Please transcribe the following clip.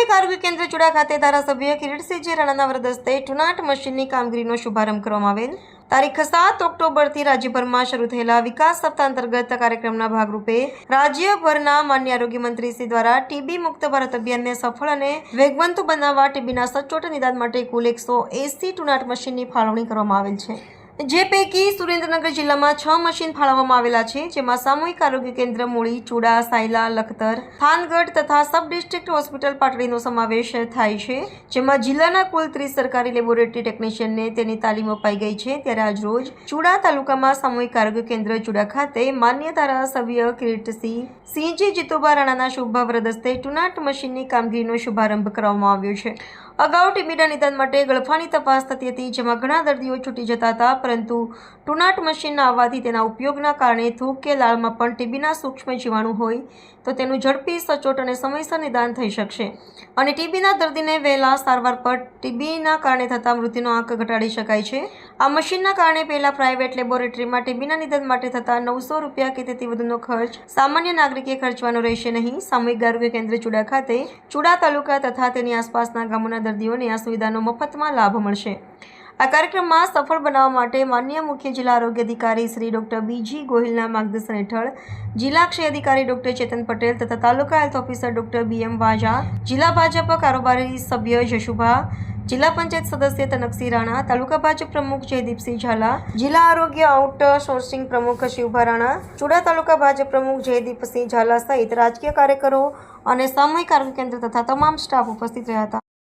સામૂહિક આરોગ્ય કેન્દ્ર ચુડા ખાતે ધારાસભ્ય કિરીટસિંહજી રાણાના વરદસ્તે ટુનાટ મશીનની કામગીરીનો શુભારંભ કરવામાં આવેલ. તારીખ સાત ઓક્ટોબરથી રાજ્યભરમાં શરૂ થયેલા વિકાસ સપ્તાહ અંતર્ગત કાર્યક્રમના ભાગરૂપે રાજ્યભરના માન્ય આરોગ્ય મંત્રીશ્રી દ્વારા ટીબી મુક્ત ભારત અભિયાનને સફળ અને વેગવંતુ બનાવવા ટીબીના સચોટ નિદાન માટે કુલ એકસો એસી ટુનાટ મશીનની ફાળવણી કરવામાં આવેલ છે. જે પૈકી સુરેન્દ્રનગર જિલ્લામાં છ મશીન ફાળવવામાં આવેલા છે, જેમાં સામૂહિક આરોગ્ય કેન્દ્ર મૂળી, ચુડા, સાયલા, લખતર, થાનગઢ તથા સબ ડિસ્ટ્રિક્ટ હોસ્પિટલ પાટડીનો સમાવેશ થાય છે, જેમાં જિલ્લાના કુલ ત્રીસ સરકારી લેબોરેટરી ટેકનિશિયનને તેની તાલીમ અપાઈ ગઈ છે. ત્યારે આજરોજ ચુડા તાલુકામાં સામૂહિક આરોગ્ય કેન્દ્ર ચુડા ખાતે માન્ય ધારાસભ્ય કિરીટસિંહ સિંહજી જીતુભા રાણાના શુભ હસ્તે ટુનાટ મશીનની કામગીરીનો શુભારંભ કરવામાં આવ્યો છે. અગાઉ ટીબીના નિદાન માટે ગળફાની તપાસ થતી હતી, જેમાં ઘણા દર્દીઓ છૂટી જતા હતા, પરંતુ ટુનાટ મશીનના આવવાથી તેના ઉપયોગના કારણે થૂક કે લાળમાં પણ ટીબીના સૂક્ષ્મ જીવાણુ હોય, તો તેનું ઝડપી, સચોટ અને સમયસર નિદાન થઈ શકશે. અને ટીબીના દર્દીને વહેલા સારવાર પર ટીબીના કારણે થતા મૃત્યુનો આંક ઘટાડી શકાય છે. આ મશીનના કારણે પહેલા પ્રાઇવેટ લેબોરેટરીમાં ટીબીના નિદાન માટે થતા નવસો રૂપિયા કે તેથી વધુનો ખર્ચ સામાન્ય નાગરિકે ખર્ચવાનો રહેશે નહીં. સામૂહિક આરોગ્ય કેન્દ્ર ચુડા ખાતે, ચુડા તાલુકા તથા તેની આસપાસના ગામોના દર્દીઓને આ સુવિધાનો મફતમાં લાભ મળશે. આ કાર્યક્રમમાં સફળ બનાવવા માટે માન્ય મુખ્ય જિલ્લા આરોગ્ય અધિકારી શ્રી ડોક્ટર બીજી ગોહિલના માર્ગદર્શન હેઠળ જિલ્લા ક્ષય અધિકારી ડોક્ટર ચેતન પટેલ તથા taluka health officer doctor B M Vaja, જિલ્લા ભાજપ કારોબારી સભ્ય જશુભા જિલ્લા પંચાયત સદસ્ય તનકસિંહ રાણા, તાલુકા ભાજપ પ્રમુખ જયદીપસિંહ ઝાલા, જિલ્લા આરોગ્ય આઉટ સોર્સિંગ પ્રમુખ શિવભા રાણા, ચુડા તાલુકા ભાજપ પ્રમુખ જયદીપસિંહ ઝાલા સહિત રાજકીય કાર્યકરો અને સામૂહિક આરોગ્ય કેન્દ્ર તથા તમામ સ્ટાફ ઉપસ્થિત રહ્યા હતા.